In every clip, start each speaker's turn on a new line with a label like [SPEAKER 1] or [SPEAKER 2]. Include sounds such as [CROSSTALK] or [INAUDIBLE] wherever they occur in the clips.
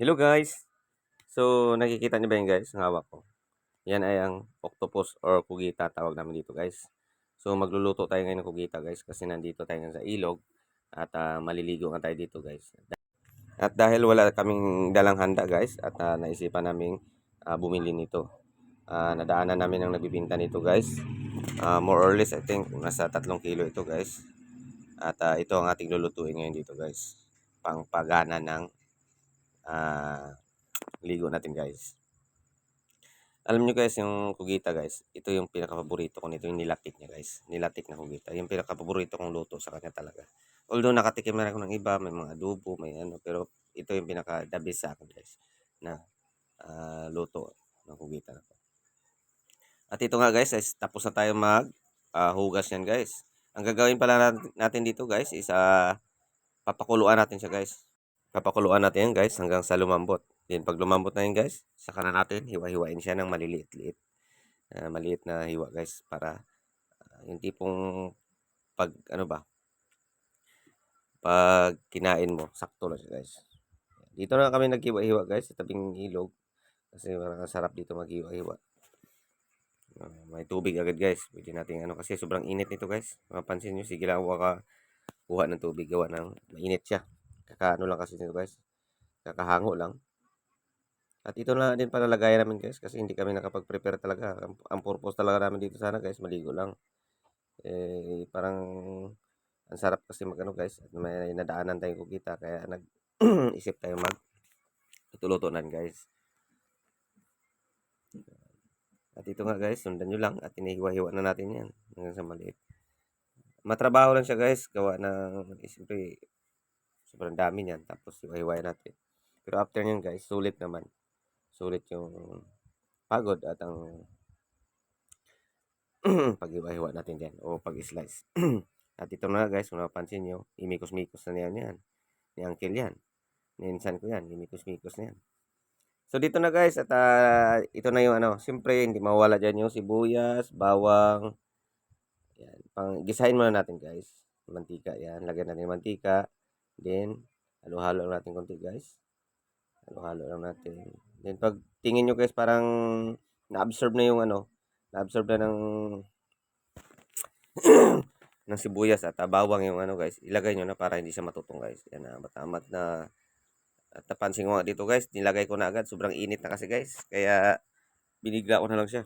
[SPEAKER 1] Hello guys! So, nakikita niyo ba yun guys, ang hawak ko? Yan ay ang octopus or kugita tawag namin dito guys. So, magluluto tayo ngayon ng kugita guys kasi nandito tayo ngayon sa ilog at ah, maliligo nga tayo dito guys. At dahil wala kaming dalang handa guys at ah, naisipan naming ah, bumili nito. Ah, nadaanan namin ang nagbibinta nito guys. Ah, more or less I think nasa 3 kilo ito guys. At ah, ito ang ating lulutuin ngayon dito guys. Pangpagana ng ah, ligo natin guys. Alam nyo guys, yung kugita guys, ito yung pinaka-paborito ko nito, yung nilatik niya guys. Nilatik na kugita. Yung pinaka-paborito kong luto sa kanya talaga. Although nakatikim na rin ako ng iba, may mga adobo, may ano, pero ito yung pinaka-the best sa akin guys, na ah, luto ng kugita na to. At ito nga guys, is tapos na tayo mag ah, hugas yan guys. Ang gagawin pala nat- natin dito guys is ah, papakuluan natin siya guys. Papakuluan natin yan guys hanggang sa lumambot. Then pag lumambot na yun guys, saka na natin hiwa-hiwain siya ng maliliit-liit. Ah, maliit na hiwa guys para ah, yung tipong pag ano ba pag kinain mo, sakto lang siya guys. Dito na kami naghiwa-hiwa guys sa tabing ilog kasi parang sarap dito maghiwa-hiwa. Ah, may tubig agad guys. Pwede natin ano kasi sobrang init nito guys. Mapansin nyo, sige lang ka kuha ng tubig gawa ng mainit siya. Kakaano lang kasi nito guys. Kakahango lang. At ito na din pala lagayan namin guys kasi hindi kami nakapag-prepare talaga. Ang, ang purpose talaga namin dito sana guys, maligo lang. Eh, parang ang sarap kasi magano guys at may nadaanan tayong kukita kaya nag [CLEARS THROAT] isip tayo mag itulutunan guys. At ito nga guys, sundan nyo lang at inihiwa-hiwa na natin yan hanggang sa maliit. Matrabaho lang siya guys, gawa ng, siyempre, sobrang dami niyan. Tapos hiwa-hiwain natin. Pero after nyan guys, sulit naman. Sulit yung pagod at ang [CLEARS THROAT] paghiwa-hiwa natin dyan o pag-slice. [CLEARS THROAT] at ito na guys, kung napansin nyo, imikos-mikos na yan yan. Ni Uncle yan. Ninsan ko yan, imikos-mikos na yan. So dito na guys at ah, ito na yung ano, siyempre hindi mawala diyan yung sibuyas, bawang. Yan, pang gisahin muna natin guys. Mantika yan, lagyan natin ng mantika. Then halo-halo lang natin konti guys. Halo-halo lang natin. Then pag tingin nyo guys parang na-absorb na yung ano, na-absorb na ng [CLEARS THROAT] ng sibuyas at bawang yung ano guys, ilagay nyo na para hindi siya matutong guys. Yan na, matamat na at napansin ko nga dito guys, nilagay ko na agad. Sobrang init na kasi guys. Kaya binigla ko na lang siya.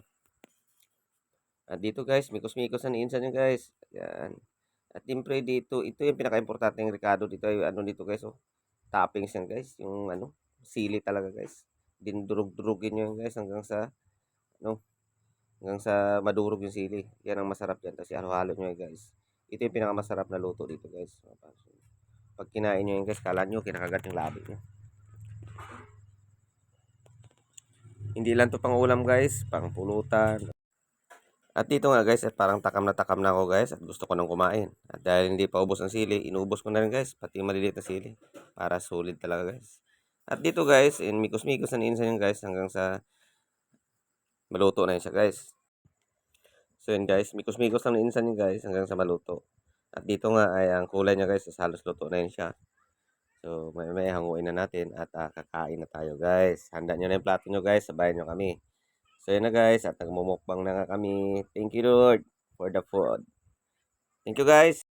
[SPEAKER 1] At dito guys, mikos-mikos na niinsan yun guys. Yan. At siyempre dito, ito yung pinaka-importante ng Ricardo dito. Yung ano dito guys, oh. Toppings yan guys. Yung ano, sili talaga guys. Dinurog-durugin nyo yan guys hanggang sa, ano, hanggang sa madurog yung sili. Yan ang masarap dyan. Tapos halo-halo nyo yan guys. Ito yung pinaka-masarap na luto dito guys. Pag kinain nyo yan guys, kala nyo kinakagat yung labi nyo. Hindi lang to pang ulam guys, pang pulutan. At dito nga guys, at parang takam na takam na ako guys at gusto ko nang kumain. At dahil hindi pa ubos ang sili, inubos ko na rin guys, pati maliliit na sili. Para solid talaga guys. At dito guys, in mikos-mikos na insan yun guys hanggang sa maluto na yun siya guys. So yun guys, mikos-mikos lang na insan yun guys hanggang sa maluto. At dito nga ay ang kulay niya guys, is halos luto na yun siya. So, may may hanguin na natin at ah, kakain na tayo guys. Handa nyo na yung plato nyo guys, sabayan nyo kami. So, yun na guys, at nagmumukbang na nga kami. Thank you Lord for the food. Thank you guys.